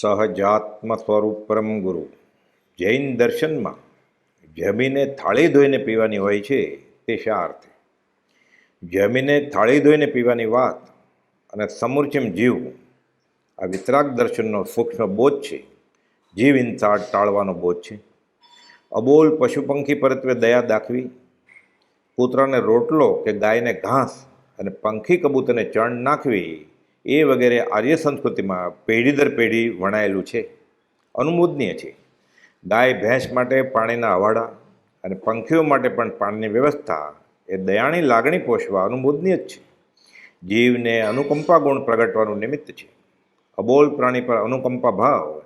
સહજાત્મ સ્વરૂપ પરમ ગુરુ. જૈન દર્શનમાં જમીને થાળી ધોઈને પીવાની હોય છે તે શા અર્થે? જમીને થાળી ધોઈને પીવાની વાત અને સમૂર્ચિમ જીવ, આ વિતરાગ દર્શનનો સૂક્ષ્મ બોધ છે. જીવ ઇન્સાટ ટાળવાનો બોધ છે. અબોલ પશુ પંખી પરત્વે દયા દાખવી. કૂતરાને રોટલો કે ગાયને ઘાસ અને પંખી કબૂતરને ચણ નાખવી એ વગેરે આર્ય સંસ્કૃતિમાં પેઢી દર પેઢી વણાયેલું છે. અનુમોદનીય છે. ગાય, ભેંસ માટે પાણીના હવાડા અને પંખીઓ માટે પણ પાણીની વ્યવસ્થા એ દયાની લાગણી પોષવા અનુમોદનીય જ છે. જીવને અનુકંપા ગુણ પ્રગટવાનું નિમિત્ત છે. અબોલ પ્રાણી પર અનુકંપા ભાવ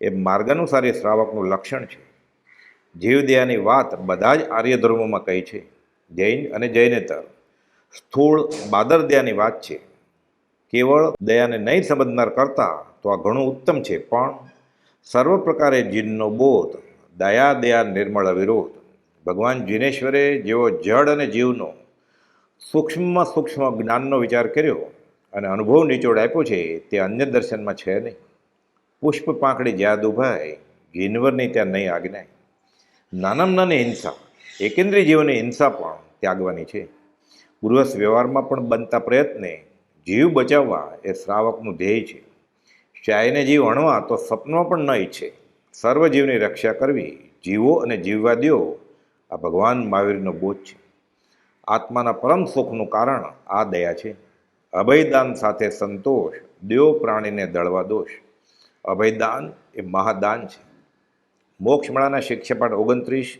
એ માર્ગાનુસારી શ્રાવકનું લક્ષણ છે. જીવદયાની વાત બધા જ આર્ય ધર્મોમાં કહી છે. જૈન અને જૈનેતર સ્થૂળ બાદરદયાની વાત છે. કેવળ દયાને નહીં સમજનાર કરતા તો આ ઘણું ઉત્તમ છે. પણ સર્વ પ્રકારે જીનનો બોધ, દયા દયા, નિર્મળ વિરોધ, ભગવાન જીનેશ્વરે જેવો જડ અને જીવનો સૂક્ષ્મ સૂક્ષ્મ જ્ઞાનનો વિચાર કર્યો અને અનુભવ નિચોડ આપ્યો છે, તે અન્ય દર્શનમાં છે નહીં. પુષ્પ પાંખડી જ્યાં દુભાય જીનવરની ત્યાં નહીં આજ્ઞાય. નાનામાં નાની હિંસા, એકેન્દ્રીય જીવનની હિંસા પણ ત્યાગવાની છે. પૂર્વસ વ્યવહારમાં પણ બનતા પ્રયત્ને જીવ બચાવવા એ શ્રાવકનું ધ્યેય છે. શાયને જીવ અણવા તો સપનો પણ ન ઈચ્છે. સર્વ જીવની રક્ષા કરવી જીવો અને જીવવાદીઓ આ ભગવાન મહાવીરનો બોધ છે. આત્માના પરમ સુખનું કારણ આ દયા છે. અભયદાન સાથે સંતોષ, દેવ પ્રાણીને દળવા દોષ. અભયદાન એ મહાદાન છે. મોક્ષમળાના શિક્ષાપાઠ ઓગણત્રીસ.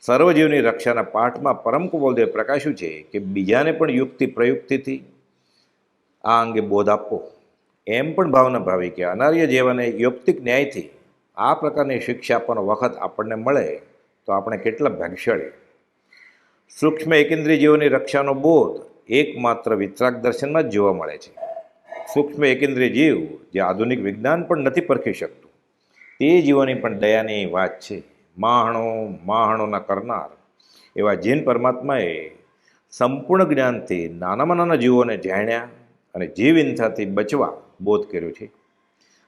સર્વજીવની રક્ષાના પાઠમાં પરમ કુબોલદેવ પ્રકાશ્યું છે કે બીજાને પણ યુક્તિ પ્રયુક્તિથી આ અંગે બોધ આપવો એમ પણ ભાવના ભાવી કે અનાર્ય જીવને યુક્તિક ન્યાયથી આ પ્રકારની શિક્ષા આપવાનો વખત આપણને મળે તો આપણે કેટલા ભાગ્યશાળી સૂક્ષ્મ એકેન્દ્રીય જીવોની રક્ષાનો બોધ એકમાત્ર વિતરાગ દર્શનમાં જ જોવા મળે છે. સૂક્ષ્મ એકેન્દ્રીય જીવ જે આધુનિક વિજ્ઞાન પણ નથી પરખી શકતું. તે જીવોની પણ દયાની વાત છે. માહણો માહણોના કરનાર એવા જૈન પરમાત્માએ સંપૂર્ણ જ્ઞાનથી નાનામાં નાના જીવોને જાણ્યા અને જીવ હિંસાથી બચવા બોધ કર્યો છે.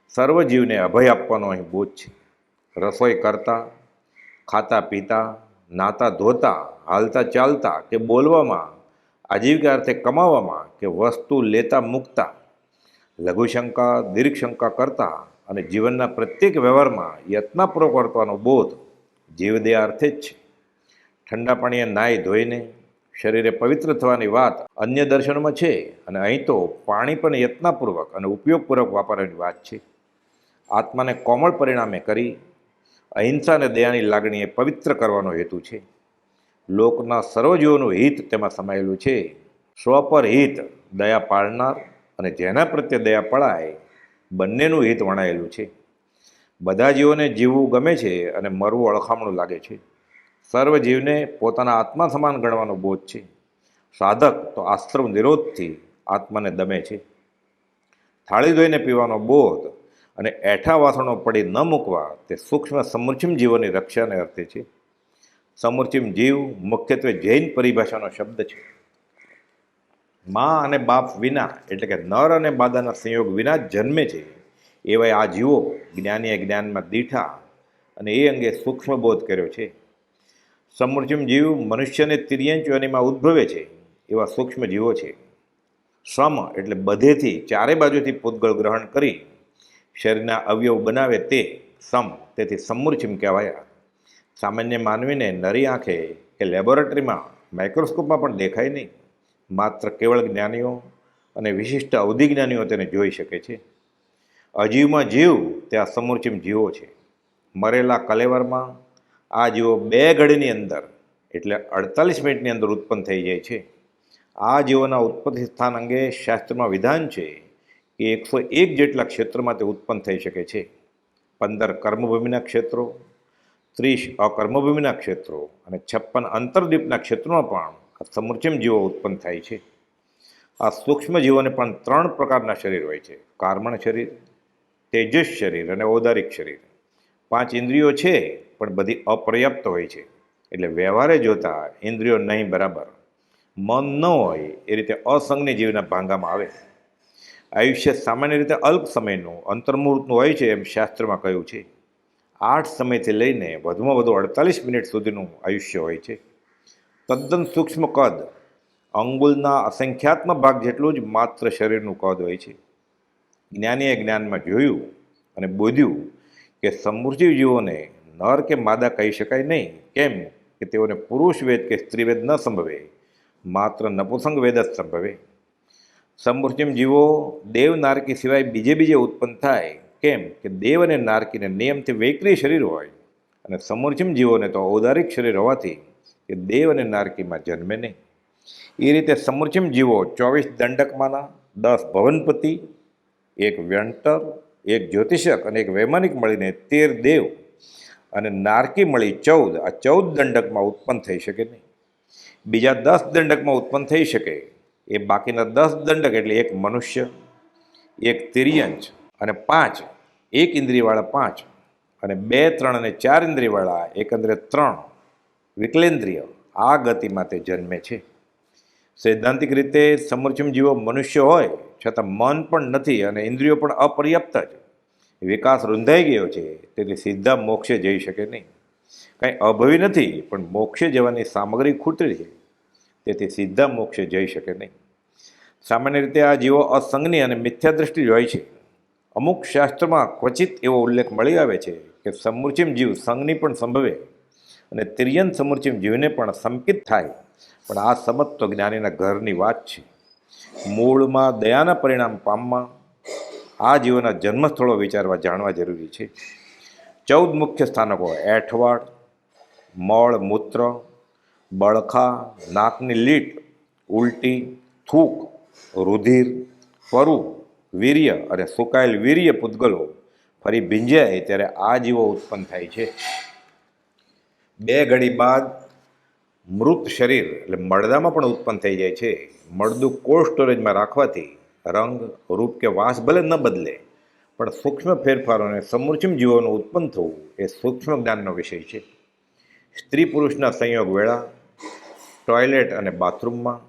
સર્વ જીવને અભય આપવાનો અહીં બોધ છે. રસોઈ કરતા, ખાતા પીતા, નાતા ધોતા, હાલતા ચાલતા કે બોલવામાં, આજીવિકા અર્થે કમાવામાં કે વસ્તુ લેતા મૂકતા લઘુશંકા દીર્ઘશંકા કરતા અને જીવનના પ્રત્યેક વ્યવહારમાં યત્નપૂર્વક વર્તવાનો બોધ જીવદયા અર્થે જ છે. ઠંડા પાણીએ નાહી ધોઈને શરીરે પવિત્ર થવાની વાત અન્ય દર્શનમાં છે અને અહીં તો પાણી પણ યત્નપૂર્વક અને ઉપયોગપૂર્વક વાપરવાની વાત છે. આત્માને કોમળ પરિણામે કરી અહિંસા અને દયાની લાગણીએ પવિત્ર કરવાનો હેતુ છે. લોકના સર્વજીવોનું હિત તેમાં સમાયેલું છે. સ્વ પર હિત દયા પાળનાર અને જેના પ્રત્યે દયા પળાય બંનેનું હિત વણાયેલું છે. બધા જીવોને જીવવું ગમે છે અને મરવું અળખામણું લાગે છે. સર્વ જીવને પોતાના આત્મા સમાન ગણવાનો બોધ છે. સાધક તો આશ્રમ નિરોધથી આત્માને દમે છે. થાળી ધોઈને પીવાનો બોધ અને એઠા વાસણો પડી ન મૂકવા તે સૂક્ષ્મ સમૃચ્છિમ જીવોની રક્ષાને અર્થે છે. સમૃચ્છિમ જીવ મુખ્યત્વે જૈન પરિભાષાનો શબ્દ છે. મા અને બાપ વિના એટલે કે નર અને બાદાના સંયોગ વિના જન્મે છે. એવા આ જીવો જ્ઞાનીએ જ્ઞાનમાં દીઠા અને એ અંગે સૂક્ષ્મ બોધ કર્યો છે. સમૃદ્ધિમ જીવ મનુષ્યને તિર્યંચ યોનિમાં ઉદ્ભવે છે, એવા સૂક્ષ્મ જીવો છે. સમ એટલે બધેથી ચારે બાજુથી પૂતગળ ગ્રહણ કરી શરીરના અવયવ બનાવે તે સમ, તેથી સમૂર્છિમ કહેવાયા. સામાન્ય માનવીને નરી આંખે કે લેબોરેટરીમાં માઇક્રોસ્કોપમાં પણ દેખાય નહીં. માત્ર કેવળ જ્ઞાનીઓ અને વિશિષ્ટ અવધિ જ્ઞાનીઓ તેને જોઈ શકે છે. અજીવમાં જીવ તે આ સમૂર્ચિમ જીવો છે. મરેલા કલેવરમાં આ જીવો બે ઘડીની અંદર, એટલે અડતાલીસ મિનિટની અંદર ઉત્પન્ન થઈ જાય છે. આ જીવોના ઉત્પત્તિ સ્થાન અંગે શાસ્ત્રમાં વિધાન છે કે એકસો એક જેટલા ક્ષેત્રમાં તે ઉત્પન્ન થઈ શકે છે. પંદર કર્મભૂમિના ક્ષેત્રો, ત્રીસ અકર્મભૂમિના ક્ષેત્રો અને છપ્પન અંતરદ્વીપના ક્ષેત્રોમાં પણ આ સમૂર્ચિમ જીવો ઉત્પન્ન થાય છે. આ સૂક્ષ્મ જીવોને પણ ત્રણ પ્રકારના શરીર હોય છે. કાર્મણ શરીર, તેજસ શરીર અને ઔદારિક શરીર. પાંચ ઇન્દ્રિયો છે પણ બધી અપર્યાપ્ત હોય છે. એટલે વ્યવહારે જોતા ઇન્દ્રિયો નહીં બરાબર. મન ન હોય એ રીતે અસંગની જીવના ભાંગામાં આવે. આયુષ્ય સામાન્ય રીતે અલ્પ સમયનું, અંતર્મુહૂર્તનું હોય છે એમ શાસ્ત્રમાં કહ્યું છે. આઠ સમયથી લઈને વધુમાં વધુ અડતાલીસ મિનિટ સુધીનું આયુષ્ય હોય છે. તદ્દન સૂક્ષ્મ કદ, અંગુલના અસંખ્યાત્મક ભાગ જેટલું જ માત્ર શરીરનું કદ હોય છે. જ્ઞાનીએ જ્ઞાનમાં જોયું અને બોધ્યું કે સમૃદ્ધિ જીવોને નર કે માદા કહી શકાય નહીં. કેમ? કે તેઓને પુરુષ વેદ કે સ્ત્રીવેદ ન સંભવે. માત્ર નપુસંગ વેદ જ સંભવે. સમૃષ્ટિમ જીવો, દેવ નારકી સિવાય બીજે બીજે ઉત્પન્ન થાય. કેમ? કે દેવ અને નારકીને નિયમથી વૈકરી શરીર હોય. અને સમૃષ્ટિમ જીવોને તો ઔદારિક શરીર હોવાથી કે દેવ અને નારકીમાં જન્મે નહીં. એ રીતે સમૃષ્ટિમ જીવો ચોવીસ દંડકમાંના, દસ ભવનપતિ, એક વ્યંટર, એક જ્યોતિષક અને એક વૈમાનિક મળીને તેર દેવ અને નારકી મળી ચૌદ. આ ચૌદ દંડકમાં ઉત્પન્ન થઈ શકે નહીં. બીજા દસ દંડકમાં ઉત્પન્ન થઈ શકે. એ બાકીના દસ દંડક એટલે એક મનુષ્ય, એક તિર્યંચ અને પાંચ. એક ઇન્દ્રિયવાળા પાંચ અને બે, ત્રણ અને ચાર ઇન્દ્રિયવાળા એકંદરે ત્રણ વિકલેન્દ્રિય આ ગતિમાં તે જન્મે છે. સૈદ્ધાંતિક રીતે સમૃદ્ધિમ જીવો મનુષ્ય હોય છતાં મન પણ નથી અને ઇન્દ્રિયો પણ અપર્યાપ્ત જ. વિકાસ રૂંધાઈ ગયો છે, તેથી સીધા મોક્ષે જઈ શકે નહીં. કાંઈ અભવી નથી, પણ મોક્ષે જવાની સામગ્રી ખૂટતી છે, તેથી સીધા મોક્ષે જઈ શકે નહીં. સામાન્ય રીતે આ જીવો અસંગની અને મિથ્યા દૃષ્ટિ હોય છે. અમુક શાસ્ત્રમાં ક્વચિત એવો ઉલ્લેખ મળી આવે છે કે સમૃચિમ જીવ સંઘની પણ સંભવે અને તિર્યન સમૃચિમ જીવને પણ સંકિત થાય. પણ આ સમત્વ જ્ઞાનીના ઘરની વાત છે. મૂળમાં દયાના પરિણામ પામવા આ જીવોના જન્મસ્થળો વિચારવા જાણવા જરૂરી છે. ચૌદ મુખ્ય સ્થાનકો એઠવાડ, મળ, મૂત્ર, બળખા, નાકની લીટ, ઉલટી, થૂક, રુધિર, પરુ, વીર્ય અને સુકાયેલ વીર્ય પૂતગલો ફરી ભીંજાય ત્યારે આ જીવો ઉત્પન્ન થાય છે. બે ઘડી બાદ મૃત શરીર એટલે મળદામાં પણ ઉત્પન્ન થઈ જાય છે. મળદું કોલ્ડ સ્ટોરેજમાં રાખવાથી રંગ, રૂપ કે વાસ ભલે ન બદલે, પણ સૂક્ષ્મ ફેરફારોને સમૂર્છિમ જીવોનું ઉત્પન્ન થવું એ સૂક્ષ્મ જ્ઞાનનો વિષય છે. સ્ત્રી પુરુષના સંયોગ વેળા, ટોયલેટ અને બાથરૂમમાં,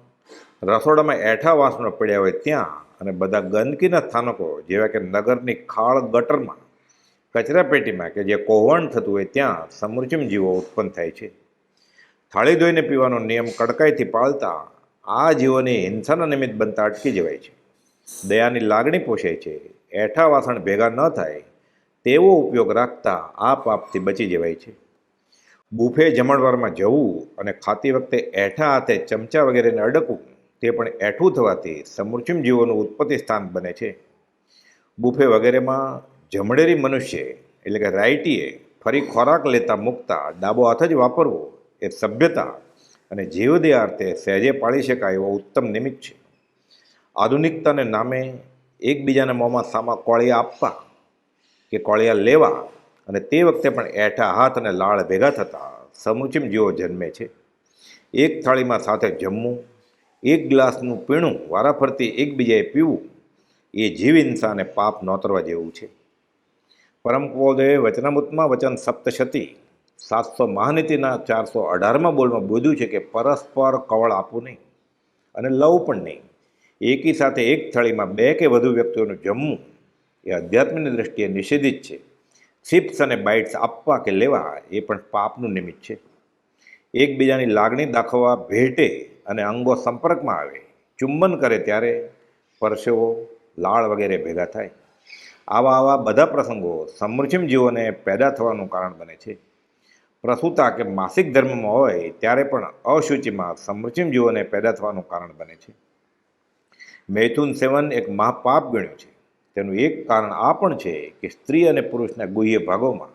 રસોડામાં એઠા વાસણો પડ્યા હોય ત્યાં અને બધા ગંદકીના સ્થાનકો, જેવા કે નગરની ખાળ ગટરમાં, કચરા પેટીમાં કે જે કોહવણ થતું હોય ત્યાં સમૃચિમ જીવો ઉત્પન્ન થાય છે. થાળી ધોઈને પીવાનો નિયમ કડકાઈથી પાળતા આ જીવોની હિંસાના નિમિત્ત બનતા અટકી જવાય છે. દયાની લાગણી પોષે છે. એઠા વાસણ ભેગા ન થાય, તેવો ઉપયોગ રાખતા આ પાપથી બચી જવાય છે. બુફે જમણવારમાં જવું અને ખાતી વખતે એઠા હાથે ચમચા વગેરેને અડકવું, તે પણ એઠું થવાથી સમૃચિમ જીવોનું ઉત્પત્તિ સ્થાન બને છે. બુફે વગેરેમાં જમણેરી મનુષ્ય, એટલે કે રાઇટીએ ફરી ખોરાક લેતા મૂકતા ડાબો હાથ જ વાપરવો, એ સભ્યતા અને જીવદયા અર્થે સહેજે પાળી શકાય એવો ઉત્તમ નિમિત્ત છે. આધુનિકતાને નામે એકબીજાના મોંમાં સામા કોળિયા આપવા કે કોળિયા લેવા અને તે વખતે પણ એઠા હાથ અને લાળ ભેગા થતા સમુચિમ જીવો જન્મે છે. એક થાળીમાં સાથે જમવું, એક ગ્લાસનું પીણું વારાફરતી એકબીજાએ પીવું, એ જીવ ઇન્સાને પાપ નોતરવા જેવું છે. પરમ કુવોદયે વચનામૃતમાં વચન સપ્તશતી, સાતસો મહાનીતિના ચારસો અઢારમાં બોલમાં બોધ્યું છે કે પરસ્પર કવળ આપવું નહીં અને લવ પણ નહીં. એકી સાથે એક થાળીમાં બે કે વધુ વ્યક્તિઓનું જમવું એ અધ્યાત્મની દૃષ્ટિએ નિષેધિત છે. સિપ્સ અને બાઇટ્સ આપવા કે લેવા એ પણ પાપનું નિમિત્ત છે. એકબીજાની લાગણી દાખવવા ભેટે અને અંગો સંપર્કમાં આવે, ચુંબન કરે ત્યારે પરસેવો, લાળ વગેરે ભેગા થાય. આવા આવા બધા પ્રસંગો સમૃચિમ જીવોને પેદા થવાનું કારણ બને છે. પ્રસૂતા કે માસિક ધર્મમાં હોય ત્યારે પણ અશુચિમાં સમૃચિમ જીવોને પેદા થવાનું કારણ બને છે. મૈથુન સેવન એક મહાપાપ ગણ્યું છે. તેનું એક કારણ આ પણ છે કે સ્ત્રી અને પુરુષના ગુહ્ય ભાગોમાં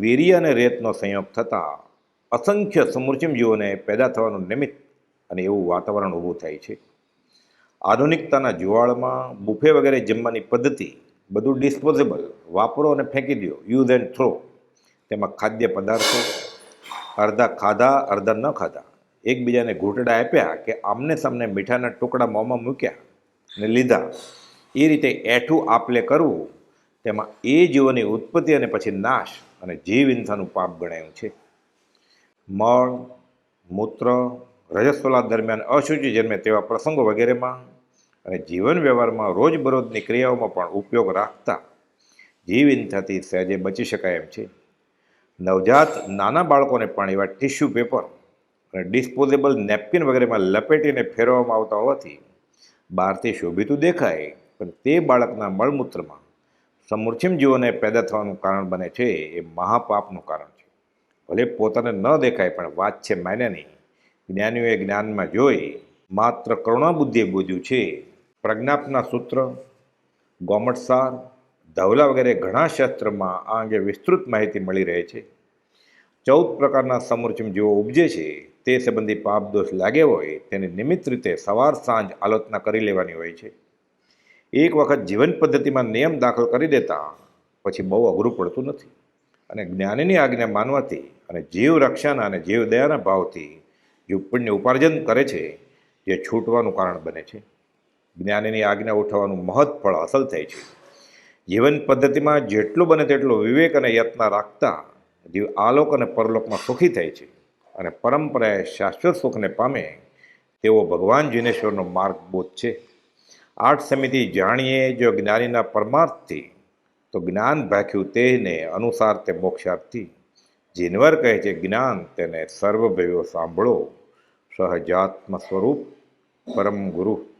વીર્ય અને રેતનો સંયોગ થતાં અસંખ્ય સમૃચિમ જીવોને પેદા થવાનું નિમિત્ત અને એવું વાતાવરણ ઊભું થાય છે. આધુનિકતાના જુવાળમાં બુફે વગેરે જમવાની પદ્ધતિ બધું ડિસ્પોઝેબલ વાપરો અને ફેંકી દો યુઝ એન્ડ થ્રો તેમાં ખાદ્ય પદાર્થો, અડધા ખાધા, અડધા ન ખાધા. એકબીજાને ઘૂંટડા આપ્યા કે આમને સામને મીઠાના ટુકડા મોંમાં મૂક્યા અને લીધા. એ રીતે એઠું આપલે કરવું, તેમાં એ જીવોની ઉત્પત્તિ અને પછી નાશ અને જીવ હિંસાનું પાપ ગણાયું છે. મળ, મૂત્ર રજસ્વલા દરમિયાન અશુચિ જન્મે તેવા પ્રસંગો વગેરેમાં અને જીવન વ્યવહારમાં રોજબરોજની ક્રિયાઓમાં પણ ઉપયોગ રાખતા જીવ હિંસાથી સહેજે બચી શકાય એમ છે. નવજાત નાના બાળકોને પણ એવા ટિશ્યુ પેપર અને ડિસ્પોઝેબલ નેપકિન વગેરેમાં લપેટીને ફેરવવામાં આવતા હોવાથી બહારથી શોભિતું દેખાય. પણ તે બાળકના મળમૂત્રમાં સમૂર્છિમ જીવોને પેદા થવાનું કારણ બને છે એ મહાપાપનું કારણ છે. ભલે પોતાને ન દેખાય, પણ વાત છે માન્યની. જ્ઞાનીઓએ જ્ઞાનમાં જોઈ માત્ર કરુણાબુદ્ધિએ બોધ્યું છે. પ્રજ્ઞાપના સૂત્ર, ગોમટસાર, ધવલા વગેરે ઘણા શાસ્ત્રમાં આ અંગે વિસ્તૃત માહિતી મળી રહે છે. ચૌદ પ્રકારના સમૂર્ચિમ જીવો ઉપજે છે. તે સંબંધી પાપ દોષ લાગ્યા હોય, તેની નિમિત્ત રીતે સવાર સાંજ આલોચના કરી લેવાની હોય છે. એક વખત જીવન પદ્ધતિમાં નિયમ દાખલ કરી દેતા પછી બહુ અઘરું પડતું નથી. અને જ્ઞાનીની આજ્ઞા માનવાથી અને જીવ રક્ષાના અને જીવ દયાના ભાવથી જે પુણ્ય ઉપાર્જન કરે છે, જે છૂટવાનું કારણ બને છે. જ્ઞાનીની આજ્ઞા ઉઠાવવાનું મહત્ ફળ અસલ થાય છે. જીવન પદ્ધતિમાં જેટલું બને તેટલો વિવેક અને યત્ન રાખતા જીવ આલોક અને પરલોકમાં સુખી થાય છે. અને પરંપરાએ શાશ્વત સુખને પામે તેવો ભગવાન જીનેશ્વરનો માર્ગ બોધ છે. આઠ સમિતિ જાણીએ જો જ્ઞાનીના પરમાર્થથી, તો જ્ઞાન ભાખ્યું તેને અનુસાર તે મોક્ષાર્થી જીનવર કહે છે, જ્ઞાન તેને સર્વભયો સાંભળો. સહજાત્મ સ્વરૂપ પરમ ગુરુ.